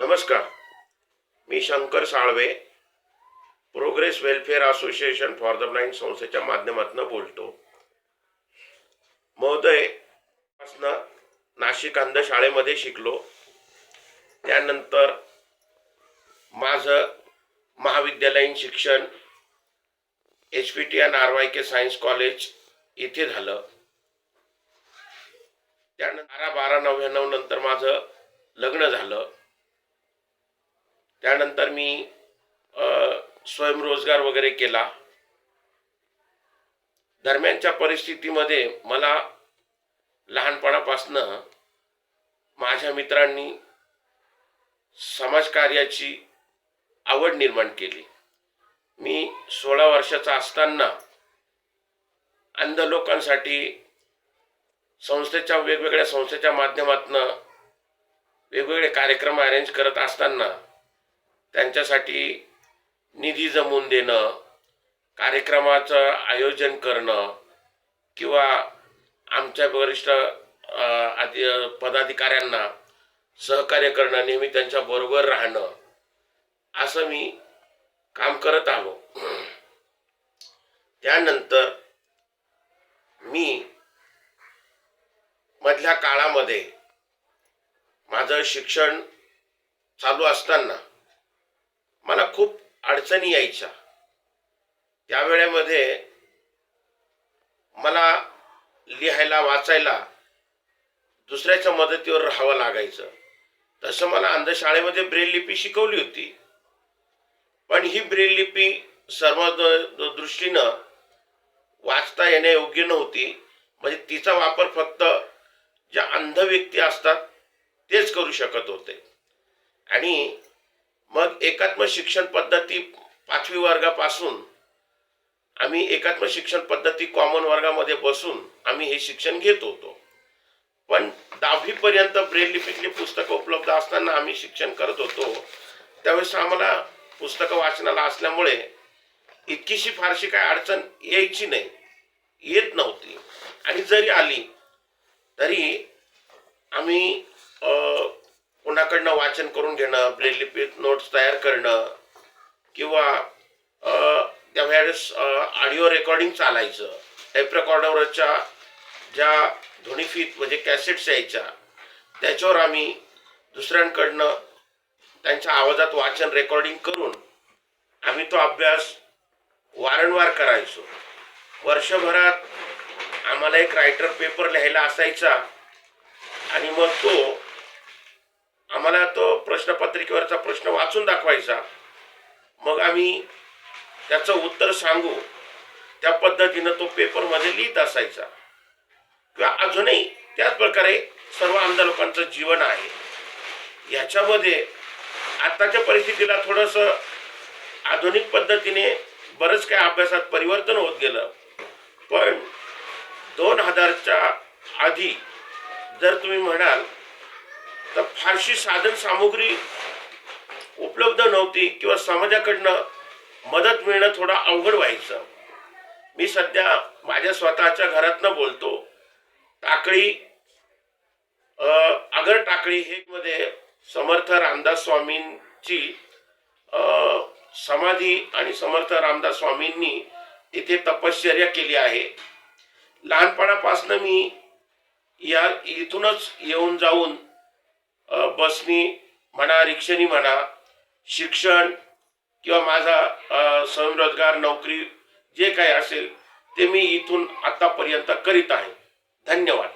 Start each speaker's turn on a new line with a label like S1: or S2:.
S1: नमस्कार. मी Shankar Salve progress welfare association for the blind संस्थेच्या माध्यमातून बोलतो. महोदय नाशिक अंध शाळेमध्ये शिकलो. त्यानंतर माझं महाविद्यालयीन शिक्षण H P T N R Y K science college इथे झालं. त्यानंतर बारा बारा नव्याण्णव नंतर माझं लग्न झालं. त्यानंतर मी स्वयंरोजगार वगैरे केला. दरम्यानच्या परिस्थितीमध्ये मला लहानपणापासनं माझ्या मित्रांनी समाजकार्याची आवड निर्माण केली. मी सोळा वर्षाचा असताना अंध लोकांसाठी संस्थेच्या वेगवेगळ्या संस्थेच्या माध्यमातून वेगवेगळे कार्यक्रम अरेंज करत असताना त्यांच्यासाठी निधी जमवून देणं कार्यक्रमाचं आयोजन करणं किंवा आमच्या वरिष्ठ आधी पदाधिकाऱ्यांना सहकार्य करणं नेहमी त्यांच्या बरोबर राहणं असं मी काम करत आलो. त्यानंतर मी मधल्या काळामध्ये माझं शिक्षण चालू असताना मला खूप अडचणी यायच्या. त्यावेळेमध्ये मला लिहायला वाचायला दुसऱ्याच्या मदतीवर राहावं लागायचं. तसं मला अंधशाळेमध्ये ब्रेल लिपी शिकवली होती. पण ही ब्रेल लिपी सर्व दृष्टीनं वाचता येण्यायोग्य नव्हती. म्हणजे तिचा वापर फक्त ज्या अंध व्यक्ती असतात तेच करू शकत होते. आणि मग एकात्म शिक्षण पद्धती पाचवी वर्गापासून आम्ही एकात्म शिक्षण पद्धती कॉमन वर्गामध्ये बसून आम्ही हे शिक्षण घेत होतो. पण दहावीपर्यंत ब्रेल लिपीतली पुस्तकं उपलब्ध असताना आम्ही शिक्षण करत होतो. त्यावेळेस आम्हाला पुस्तकं वाचनाला असल्यामुळे इतकीशी फारशी काय अडचण यायची नाही. येत नव्हती. आणि जरी आली तरी आम्ही कोणाकडनं वाचन करून घेणं ब्रेल नोट्स तयार करणं किंवा त्या त्यावेळेस ऑडिओ रेकॉर्डिंग चालायचं. टेप रेकॉर्डरच्या ज्या ध्वनिफीत म्हणजे कॅसेट्स यायच्या त्याच्यावर आम्ही दुसऱ्यांकडनं त्यांच्या आवाजात वाचन रेकॉर्डिंग करून आम्ही तो अभ्यास वारंवार करायचो. वर्षभरात आम्हाला एक रायटर पेपर लिहायला असायचा. आणि मग तो आम्हाला तो प्रश्नपत्रिकेवरचा प्रश्न वाचून दाखवायचा. मग आम्ही त्याचं उत्तर सांगू. त्या पद्धतीनं तो पेपरमध्ये लिहित असायचा. किंवा अजूनही त्याच प्रकारे सर्व आमदार लोकांचं जीवन आहे. याच्यामध्ये आत्ताच्या परिस्थितीला थोडंसं आधुनिक पद्धतीने बरंच काही अभ्यासात परिवर्तन होत गेलं. पण दोन हजारच्या आधी जर तुम्ही म्हणाल तर फारशी साधन सामुग्री उपलब्ध नव्हती किंवा समाजाकडनं मदत मिळणं थोडं अवघड व्हायचं. मी सध्या माझ्या स्वतःच्या घरातनं बोलतो. टाकळी अगर आगर टाकळी हे मध्ये समर्थ रामदास स्वामींची समाधी आणि समर्थ रामदास स्वामींनी तिथे तपश्चर्या केली आहे. लहानपणापासून मी या इथूनच येऊन जाऊन बसनी म्हणा रिक्षानी म्हणा शिक्षण किंवा माझा स्वयंरोजगार नोकरी जे काही असेल ते मी इथून आतापर्यंत करीत आहे. धन्यवाद.